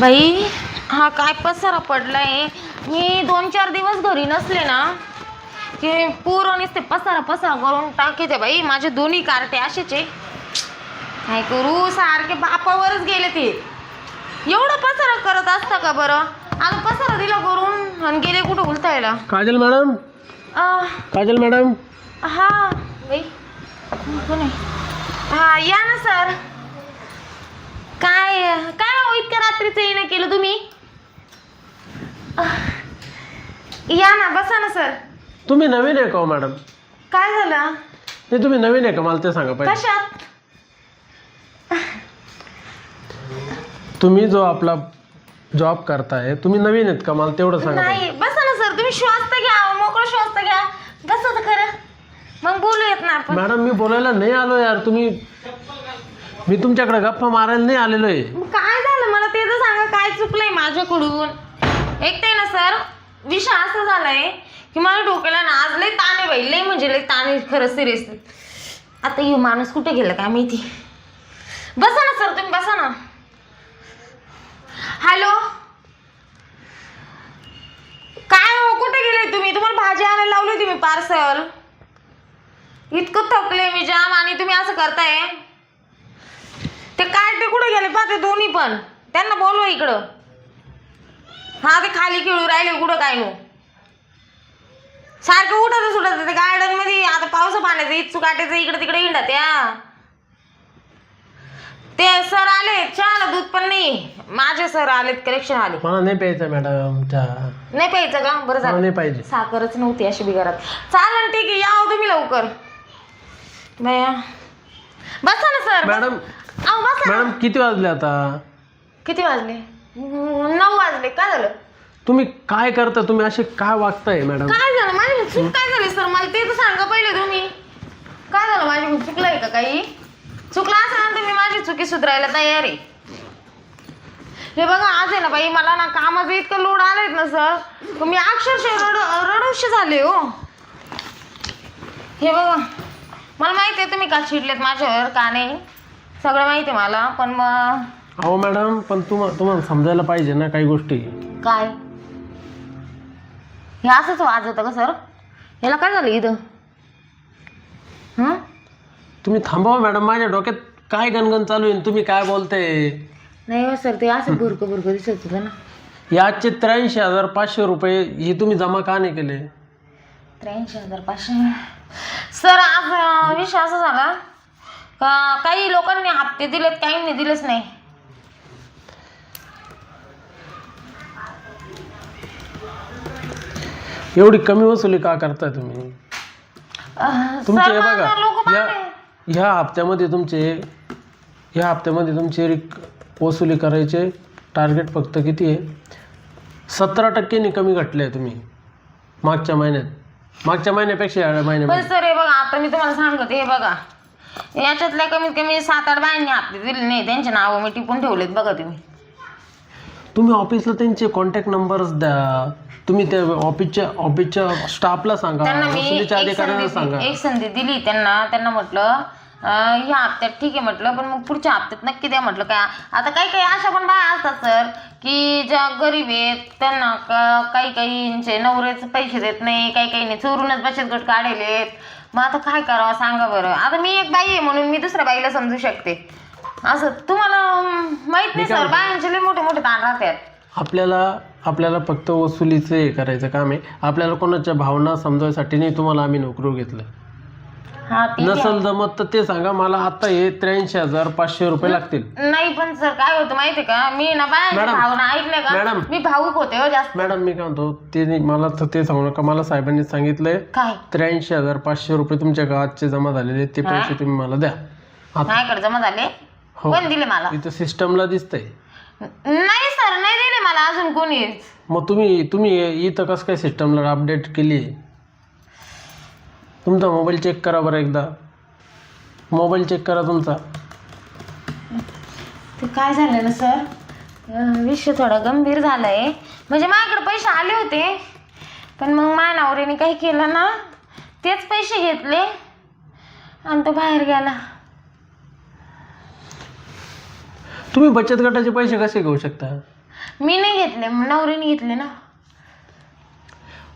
बाई हा काय पसारा पडलाय? मी दोन चार दिवस घरी नसले ना की पूर्ण नुसते पसारा पसारा करून टाकीते बाई. माझे दोन्ही कार्टे असेच काय करू सारखे बापावरच गेले ते. एवढं पसारा करत असता का बरं? आता पसारा दिला करून आणि गेले कुठं उलटायला? काजल मॅडम? अं, काजल मॅडम? हा बाई कोण आहे? हा या ना सर काय काय हो इतक्या रात्रीचं येणं केलं तुम्ही? या ना बसा ना सर. तुम्ही नवीन आहे का हो मॅडम? काय झालं? नाही तुम्ही नवीन आहे का? मला ते सांगा पाहिजे कशात? तुम्ही जो आपला जॉब करताय तुम्ही नवीन आहेत का? मला तेवढं सांगा पाहिजे नाही बसा ना सर. तुम्ही श्वास तर घ्या मोकळं श्वास तर घ्या. बसा तर खरं. मग बोलूयात ना आपण. मॅडम मी बोलायला नाही आलो यार. तुम्ही मी तुमच्याकडे गप्पा मारायला नाही आलेलो आहे. मग काय झालं मला ते तर सांगा काय चुकलंय माझ्याकडून? ऐकताय ना सर. विषय असा झालाय की मला डोक्याला ना आज लय ताणे बाई. लय म्हणजे लय ताणे खरं सिरियस आता हे माणूस कुठे गेला काय माहिती? बसा ना सर तुम्ही बसा ना. हॅलो? काय हो कुठे गेले तुम्ही? तुम्हाला भाजी आणायला लावली होती मी पार्सल इतकं थकले मी जाम आणि तुम्ही असं करताय. ते काय ते कुठे गेले? पाहते दोन्ही पण. त्यांना बोलवा इकडं. हा ते खाली खेळू राहिले कुठं काय नो सारखं उठत सुटत ते गार्डनमध्ये. आता पावसा पाण्याचं इच्छू काटायचं इकडे तिकडे इंडा त्या. ते सर आले चहाला दूध पण नाही. माझे सर आलेत कलेक्शन आले. मला नाही प्यायचं मॅडम चहा नाही प्यायचं का? बरं मला झालं नाही पाहिजे. साखरच नव्हती अशी बिगारात चालेल ठीक आहे या हो तुम्ही लवकर. बया. बसा ना सर. मॅडम अहो बसा. ना. मॅडम किती वाजले आता? किती वाजले? नऊ वाजले. काय झालं? तुम्ही काय करता? तुम्ही असे काय वागताय मॅडम काय झालं? माझी चूक काय झाली सर मला ते तर सांगा पहिले तुम्ही. काय झालं? माझी चुकलंय का काही? चुकलं असं ना तुम्ही माझी चुकी सुधारायला तयार आहे. हे बघा आज आहे ना बाई मला ना कामाचं इतकं लोड आलंय ना सर मी अक्षरशः रड रडूशी झाले हो. हे बघा मला माहिती आहे तुम्ही का चिडलेत माझ्यावर का नाही? सगळं माहिती आहे मला पण मग अहो मॅडम पण तुम्हा तुम्हाला समजायला पाहिजे ना काही गोष्टी. काय? हे असंच वाजवतं का सर? याला काय झालं इथं? हं? तुम्ही थांबवा मॅडम माझ्या डोक्यात काय गणगण चालू आहे आणि तुम्ही काय बोलते नाही हो सर ते असं बुरकं बुरकं दिसत होतं ना. याचे त्र्याऐंशी हजार पाचशे रुपये हे तुम्ही जमा का नाही केले? त्र्याऐंशी हजार पाचशे? सर आज अं, विषय असा झाला का काही लोकांनी हप्ते दिलेत काहींनी दिलेच नाही. एवढी कमी वसुली का करताय तुम्ही? तुमचे हे बघा या ह्या हप्त्यामध्ये तुमचे ह्या हप्त्यामध्ये तुमचे रिक वसुली करायचे टार्गेट फक्त किती आहे? सतरा टक्क्यांनी कमी घटले आहे तुम्ही मागच्या महिन्यात. मागच्या महिन्यापेक्षा या पण महिन्यामध्ये सर हे बघा आता मी तुम्हाला सांगते हे बघा. याच्यातल्या कमीत कमी सात आठ बायांनी हप्ते दिले नाही त्यांचे नावं मी टिपून ठेवलेत बघा तुम्ही. तुम्ही ऑफिसला त्यांचे कॉन्टॅक्ट नंबर्स द्या. तुम्ही त्या ऑफिसच्या ऑफिसच्या स्टाफला सांगा त्यांना मी वसुलीच्या एक अधिकाऱ्यांना संधी सांगा. एक संधी दिली त्यांना. त्यांना म्हटलं अं, ह्या हप्त्यात ठीक आहे म्हटलं पण मग पुढच्या हप्त्यात नक्की द्या म्हटलं. काय आता काही काही अशा पण बाया असतात सर की ज्या गरीब आहेत त्यांना क- काही काहींचे नवरेच पैसे देत नाही काही काहींनी चोरूनच बचत गट काढलेत मग आता काय करावं सांगा बरं. आता मी एक बाई आहे म्हणून मी दुसऱ्या बाईला समजू शकते. असं तुम्हाला माहीत नाही सर बायांचे लय मोठे मोठे ताण राहतात. आपल्याला आपल्याला फक्त वसुलीचं हे करायचं काम आहे. आपल्याला कोणाच्या भावना समजायसाठी नाही तुम्हाला आम्ही नोकरी घेतलं. हा नसल जमत तर ते सांगा मला आता हे त्र्याऐंशी हजार पाचशे रुपये लागतील. नाही पण सर काय होतं माहितीये का? मी ना बायांच्या मॅडम, भावना ऐकल्या का? मॅडम. मी भाऊक होते हो जास्त. मॅडम मी काय म्हणतो ते नाही- मला तर ते सांगू नका. मला साहेबांनी सांगितलंय काय? त्र्याऐंशी हजार पाचशे रुपये तुमच्या गावाचे जमा झालेले आहेत, ते पैसे तुम्ही मला द्या. आता माझ्याकडे जमा झाले? हो. कोण दिले मला? इथं सिस्टमला दिसतंय. नाही सर नाही दिले मला अजून कोणी मग तुम्ही तुम्ही इथं कसं काय सिस्टमला अपडेट केली? तुमचा मोबाईल चेक करा बरं एकदा. मोबाईल चेक करा तुमचा. ते काय झालं ना सर? अं, विषय थोडा गंभीर झालाय. म्हणजे माझ्याकडे पैसे आले होते पण मग माझ्या नवऱ्याने काही केलं ना तेच पैसे घेतले आणि तो बाहेर गेला. तुम्ही बचत गटाचे पैसे कसे घेऊ शकता? मी नाही घेतले नवरीने घेतले ना.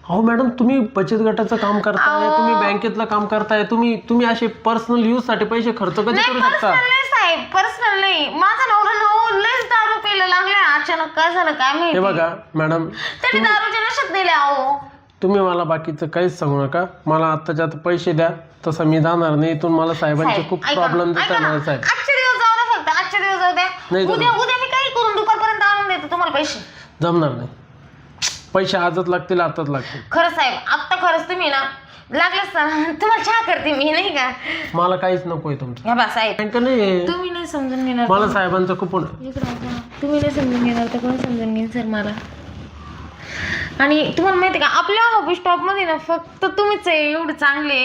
अहो मॅडम तुम्ही बचत गटाचं काम करताय अहो. तुम्ही बँकेतलं काम करताय तुम्ही तुम्ही असे पर्सनल यूजसाठी पैसे खर्च कधी नाही करू शकता? पर्सनल नाही साहेब पर्सनल नाही. माझा नवरा नऊ लयच दारू प्यायला लागलाय. अचानक काय झालं काय हे माहिती बघा मॅडम त्याने दारूच्या नशेत दिले अहो. तुम्ही मला बाकीचं काहीच सांगू नका. मला आत्ताच्या आता पैसे द्या. तसं मी जाणार नाही. इथून मला साहेबांचे साहेब, खूप ऐका ना, प्रॉब्लेम ऐका देतात ना. मला साहेब दिवस जाऊ द्या फक्त नाही उद्या उद्या मी काही करून दुपारपर्यंत आणून देतो तुम्हाला पैसे. जमणार नाही. पैसे आजच लागतील आताच लागतील. खरं साहेब आत्ता खरंच तुम्ही ना लागलंच ना. तुम्हाला चहा करते मी नाही का? मला काहीच नकोय तुमचं. ह्या बा साहेब. बँक नाही? तुम्ही नाही समजून घेणार. मला साहेबांचं खूप इकडं. तुम्ही नाही समजून घेणार तर कोण समजून घेईन सर मला? आणि तुम्हाला माहिती आहे का आपल्या ऑफिस स्टॉपमध्ये ना फक्त तुम्हीच आहे एवढे चांगले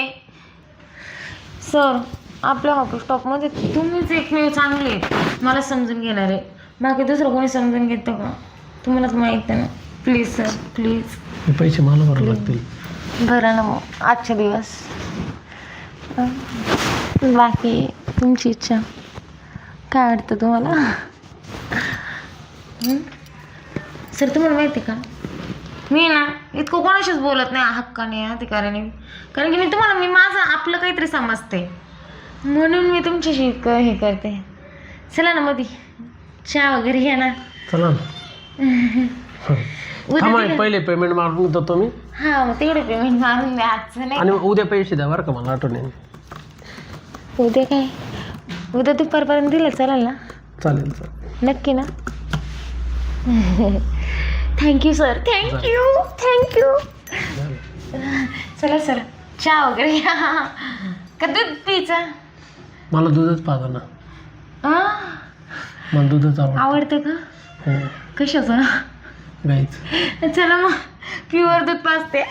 सर आपल्या ऑफिस स्टॉपमध्ये तुम्हीच एकमेव चांगले आहेत. मला समजून घेणार. आहे बाकी दुसरं कोणी समजून घेतं का? तुम्हालाच माहीत आहे ना. प्लीज सर प्लीज हे पैसे मला भरावे लागतील. बरं ना मग. आजचे दिवस. अं, बाकी तुमची इच्छा. काय वाटतं तुम्हाला? हं? सर तुम्हाला माहिती आहे का? मी ना इतकं कोणाशीच बोलत नाही हक्काने अधिकाराने कारण की मी तुम्हाला मी माझं आपलं काहीतरी समजते. म्हणून मी तुमच्याशी इतकं हे करते. चला ना मधी. चहा वगैरे घ्या ना. चला उद्या थांबा दिलं- पहिले पेमेंट मारून देतो मी हा मग तेवढे पेमेंट मारून द्या आजचं नाही. आणि उद्या पैसे द्या बरं का मला आठवण येईल. उद्या काय? उद्या दुपारपर्यंत दिलं चालेल ना? चालेल चालेल. नक्की ना? Thank you sir thank you thank you चला सर चहा वगैरे का दूध पिचा मला दूधच पाहा ना. मला दूधच आवडतं. आवडतं का? हो. कशाचं? गाईच. चला मग प्युअर दूध पाजते.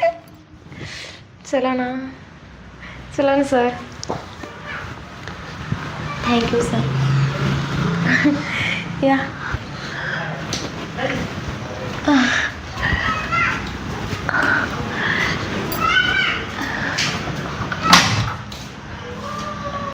चला ना. चला ना सर थँक्यू सर या.